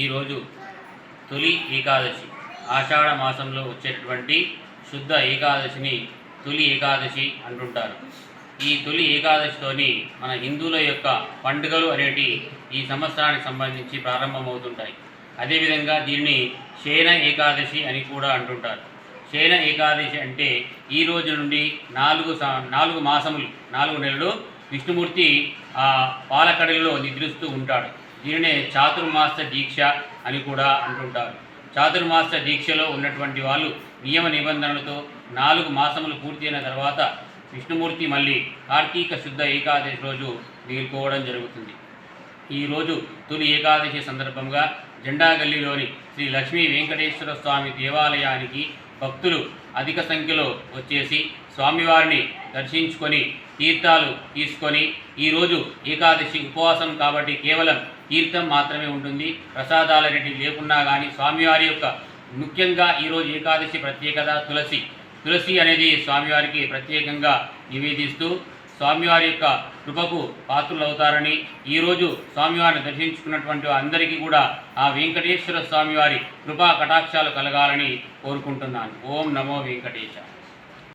ఈరోజు తొలి ఏకాదశి. ఆషాఢ మాసంలో వచ్చేటటువంటి శుద్ధ ఏకాదశిని తొలి ఏకాదశి అంటుంటారు. ఈ తొలి ఏకాదశితోని మన హిందువుల యొక్క పండుగలు అనేటి ఈ సంవత్సరానికి సంబంధించి ప్రారంభమవుతుంటాయి. అదేవిధంగా దీన్ని శయన ఏకాదశి అని కూడా అంటుంటారు. శయన ఏకాదశి అంటే ఈ రోజు నుండి నాలుగు నాలుగు మాసములు నాలుగు నెలలు విష్ణుమూర్తి ఆ పాలకడలిలో నిద్రిస్తూ ఉంటాడు. దీనినే చాతుర్మాస దీక్ష అని కూడా అంటుంటారు. చాతుర్మాస దీక్షలో ఉన్నటువంటి వాళ్ళు నియమ నిబంధనలతో నాలుగు మాసములు పూర్తయిన తర్వాత విష్ణుమూర్తి మళ్ళీ కార్తీక శుద్ధ ఏకాదశి రోజు మేల్కోవడం జరుగుతుంది. ఈరోజు తొలి ఏకాదశి సందర్భంగా జెండాగల్లీలోని శ్రీ లక్ష్మీ వెంకటేశ్వర స్వామి దేవాలయానికి భక్తులు అధిక సంఖ్యలో వచ్చేసి స్వామివారిని దర్శించుకొని తీర్థాలు తీసుకొని ఈరోజు ఏకాదశి ఉపవాసం కాబట్టి కేవలం తీర్థం మాత్రమే ఉంటుంది. ప్రసాదాల రెడ్డి లేకున్నా కానీ స్వామివారి యొక్క ముఖ్యంగా ఈరోజు ఏకాదశి ప్రత్యేకత తులసి. తులసి అనేది స్వామివారికి ప్రత్యేకంగా నివేదిస్తూ స్వామివారి యొక్క కృపకు పాత్రులు అవుతారని ఈరోజు స్వామివారిని దర్శించుకున్నటువంటి అందరికీ కూడా ఆ వెంకటేశ్వర స్వామివారి కృపా కటాక్షాలు కలగాలని కోరుకుంటున్నాను. ఓం నమో వెంకటేశ.